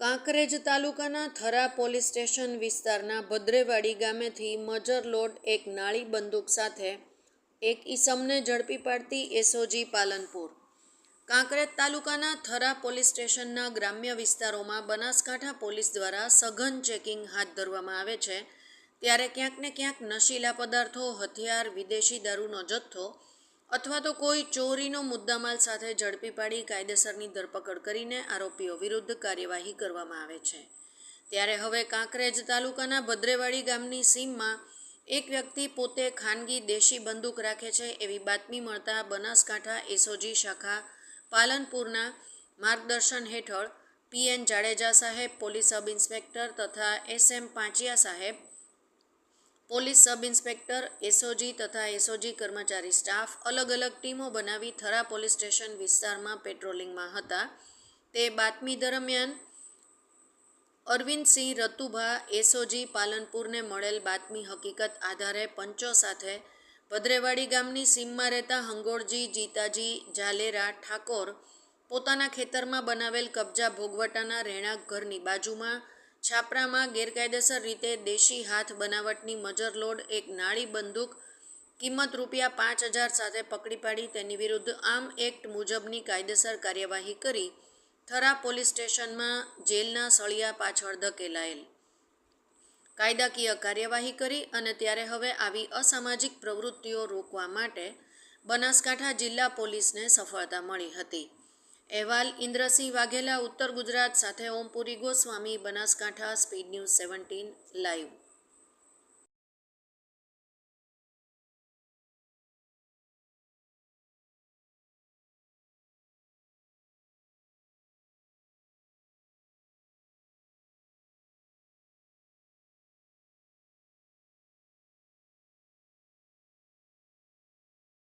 કાંકરેજ તાલુકાના Thara police station વિસ્તારના ભદ્રેવાડી ગામેથી મજર load એક નાળી બંદૂક સાથે એક ઈસમને ઝડપી પાડતી એસઓજી પાલનપુર. કાંકરેજ તાલુકાના થરા પોલીસ સ્ટેશનના ગ્રામ્ય વિસ્તારોમાં બનાસકાંઠા પોલીસ દ્વારા સઘન ચેકિંગ હાથ ધરવામાં આવે છે. ત્યારે ક્યાંક ને ક્યાંક નશીલા પદાર્થો, હથિયાર, વિદેશી દારૂનો જથ્થો અથવા તો કોઈ ચોરીનો મુદ્દામાલ સાથે ઝડપી પાડી કાયદેસરની ધરપકડ કરીને આરોપીઓ વિરુદ્ધ કાર્યવાહી કરવામાં આવે છે. ત્યારે હવે કાંકરેજ તાલુકાના ભદ્રેવાડી ગામની સીમમાં એક વ્યક્તિ પોતે ખાનગી દેશી બંદૂક રાખે છે એવી બાતમી મળતા બનાસકાંઠા એસઓજી શાખા પાલનપુરના માર્ગદર્શન હેઠળ પીએન જાડેજા સાહેબ, પોલીસ સબ ઇન્સ્પેક્ટર તથા એસએમ પાંચિયા સાહેબ પોલીસ સબ ઇન્સ્પેક્ટર, એસઓજી તથા એસઓજી કર્મચારી સ્ટાફ અલગ અલગ ટીમો બનાવી થરા પોલીસ સ્ટેશન વિસ્તારમાં પેટ્રોલિંગમાં હતા. તે બાતમી દરમિયાન અરવિંદસિંહ રતુભા, એસઓજી પાલનપુરને મળેલ બાતમી હકીકત આધારે પંચો સાથે ભદ્રેવાડી ગામની સીમમાં રહેતા હંગોળજી જીતાજી, ઝાલેરા, ઠાકોર પોતાના ખેતરમાં બનાવેલ કબજા ભોગવટાના રહેણાંક ઘરની બાજુમાં છાપરામાં ગેરકાયદેસર રીતે દેશી હાથ બનાવટની મજરલોડ એક નાળી બંદૂક, કિંમત રૂપિયા પાંચ હજાર સાથે પકડી પાડી, તેની વિરુદ્ધ આમ એક્ટ મુજબની કાયદેસર કાર્યવાહી કરી, થરા પોલીસ સ્ટેશનમાં જેલના સળિયા પાછળ ધકેલાયેલ. કાયદાકીય કાર્યવાહી કરી અને ત્યારે હવે આવી અસામાજિક પ્રવૃત્તિઓ રોકવા માટે બનાસકાંઠા જિલ્લા પોલીસને સફળતા મળી હતી. અહેવાલ ઇન્દ્રસિંહ વાઘેલા ઉત્તર ગુજરાત સાથે Ompuri Goswami Banaskantha speed news seventeen live.